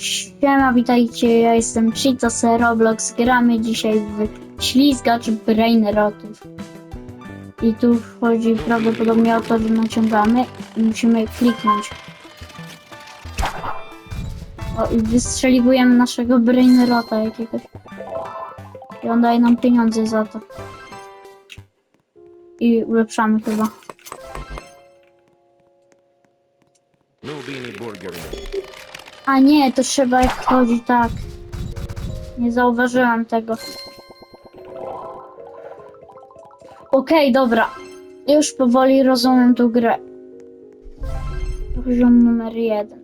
Siema, witajcie, ja jestem Cheetos Roblox. Gramy dzisiaj w ślizgacz Brain Rotów. I tu chodzi prawdopodobnie o to, że naciągamy i musimy kliknąć. O, i wystrzeliwujemy naszego Brain Rota jakiegoś. I on daje nam pieniądze za to. I ulepszamy chyba. A nie, to trzeba jak chodzi tak. Nie zauważyłam tego. Okej, dobra. Już powoli rozumiem tą grę. Poziom numer jeden.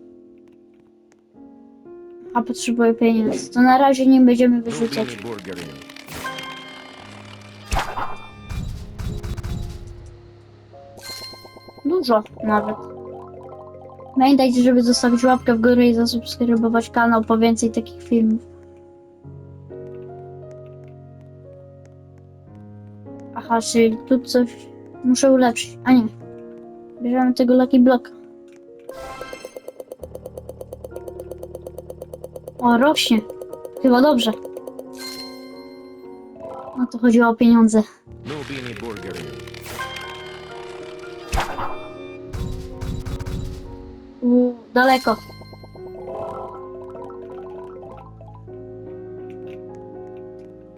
A potrzebuję pieniędzy. To na razie nie będziemy wyrzucać. Dużo nawet. Pamiętajcie, żeby zostawić łapkę w górę i zasubskrybować kanał po więcej takich filmów. Aha, czyli tu coś muszę ulepszyć. A nie. Bierzemy tego Lucky Blocka. O, rośnie. Chyba dobrze. No to chodziło o pieniądze. Nubini daleko.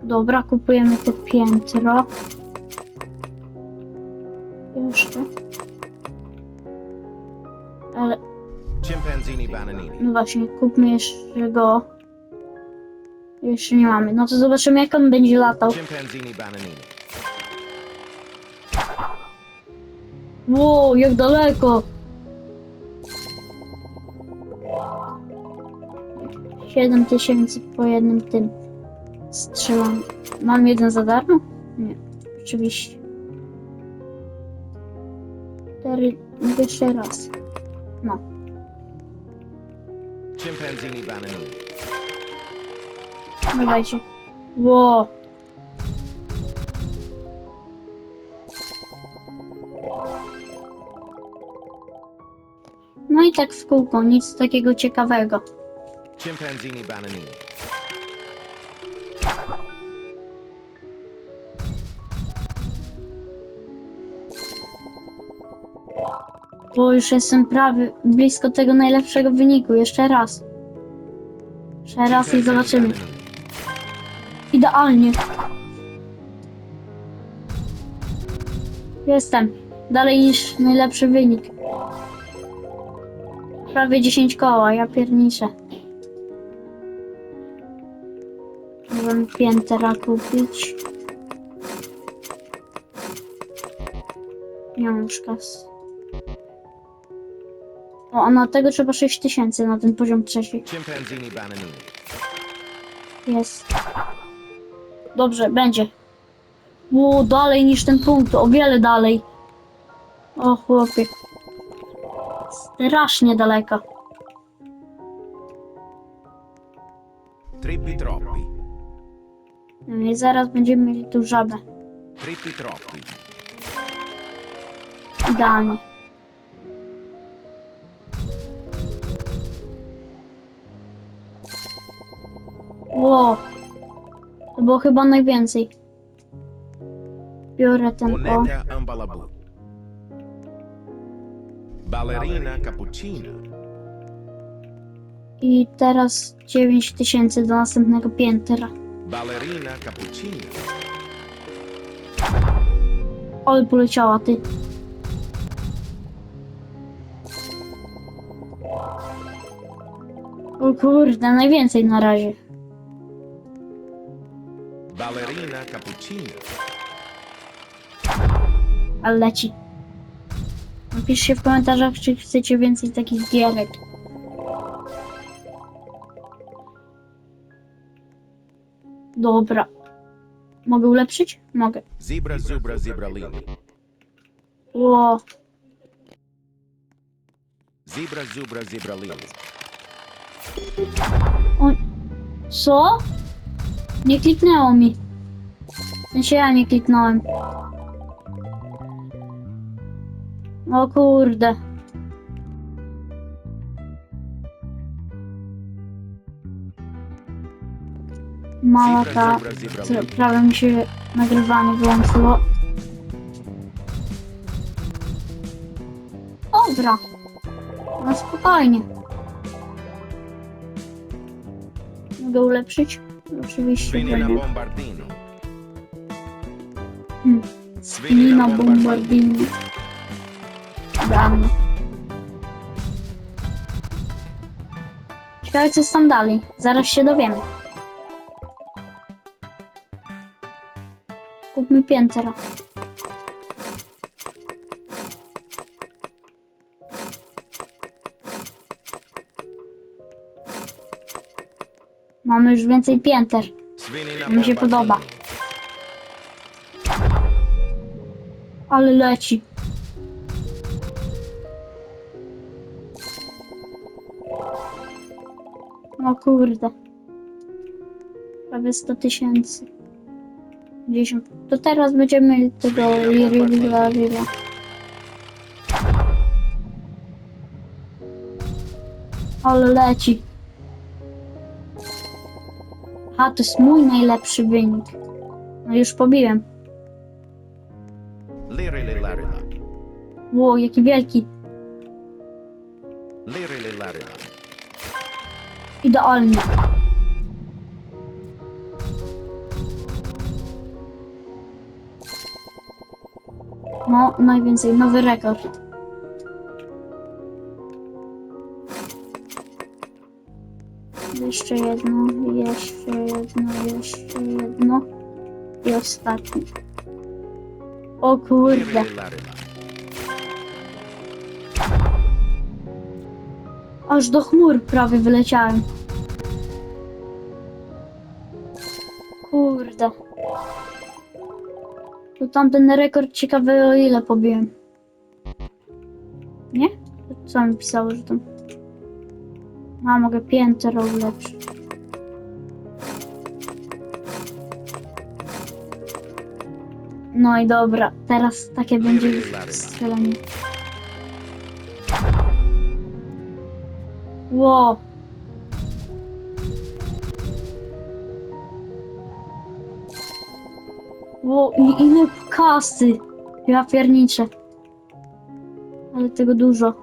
Dobra, kupujemy to piętro. Jeszcze. Ale, no właśnie, kupmy jeszcze go. Jeszcze nie mamy. No to zobaczymy, jak on będzie latał. Wow, jak daleko! Siedem tysięcy po jednym tym strzelam. Mam jeden za darmo? Nie, oczywiście. Cztery, jeszcze raz. No, Chimpanzini Bananini. dawajcie. Wow. No i tak w kółko, nic takiego ciekawego. Chimpanzini Bananini. Bo już jestem prawie blisko tego najlepszego wyniku. Jeszcze raz. Jeszcze raz i zobaczymy. Idealnie. Jestem. Dalej niż najlepszy wynik. Prawie 10 koła, ja pierniczę. Możemy piętera kupić. Nie mam już kas. O, a na tego trzeba 6 tysięcy na ten poziom trzeci. Jest. Dobrze, będzie. Ło, dalej niż ten punkt, o wiele dalej. O chłopie. Strasznie daleko. Trippi troppi. I zaraz będziemy mieli tu żabę. Idealnie. Ło. To było chyba najwięcej. Biorę ten o. Ballerina Cappuccina. I teraz 9 tysięcy do następnego piętra. Ballerina Cappuccina. Oj, poleciała ty. O kurde, najwięcej na razie. Ballerina Cappuccina. Ale leci. Napiszcie w komentarzach, czy chcecie więcej takich gierek. Dobra. Mogę ulepszyć? Mogę. Zebra Zubra Zebralini. Ło, Zebra Zubra Zebralini. o... Co? Nie kliknęło mi. Sensie ja nie kliknąłem. O kurde. Mała ta, co prawie mi się nagrywanie wyłączyło. Dobra. No spokojnie. Mogę ulepszyć? Oczywiście. Svinina że nie. bombardino. Hmm. Spinina bombardini. Dawno. Ciekawe co jest tam dalej. Zaraz się dowiemy. Kupmy piętera. Mamy już więcej pięter. Mi się podoba. Ale leci. O kurde. Prawie 100 tysięcy. 50. To teraz będziemy tego Lirila Lira. Ale leci. A, to jest mój najlepszy wynik. No już pobiłem. Ło, jaki wielki. Idealnie. No, najwięcej. Nowy rekord. Jeszcze jedno, jeszcze jedno, jeszcze jedno. I ostatni. O kurde. Aż do chmur prawie wyleciałem. Tamten rekord ciekawy o ile pobiłem. Nie? Co mi pisało, że tam... A, mogę piętero ulepszyć. No i dobra, teraz takie będzie strzelanie. Ło. Ło, i ile kasy. Ja pierniczę. Ale tego dużo.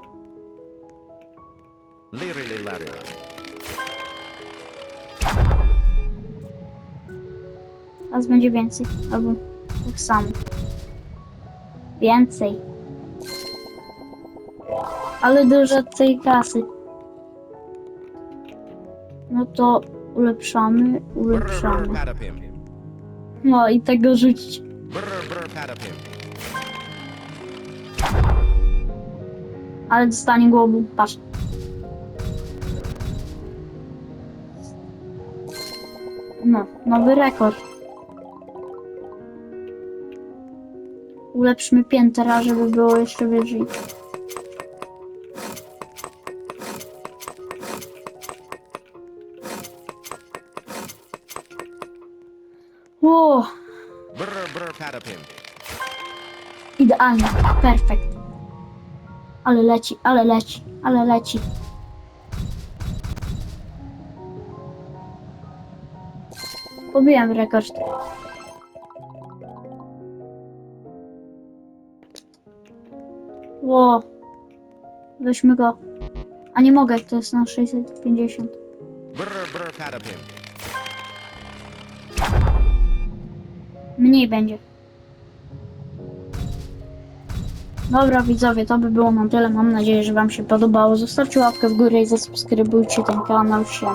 Larila. Teraz będzie więcej. Albo tak samo. Więcej. Ale dużo tej kasy. No to ulepszamy, ulepszamy. No i tego rzucić. Ale dostanie głową. Patrz. No, nowy rekord. Ulepszmy piętera, żeby było jeszcze wyżej. Ło, Brr, brr, patapim. idealnie, perfekt. Ale leci, ale leci, ale leci. Pobiłem rekord. Ło. Weźmy go. A nie mogę, to jest na 650. Brr, brr, patapim. Mniej będzie. Dobra widzowie, to by było na tyle. Mam nadzieję, że wam się podobało. Zostawcie łapkę w górę i zasubskrybujcie ten kanał. Siema.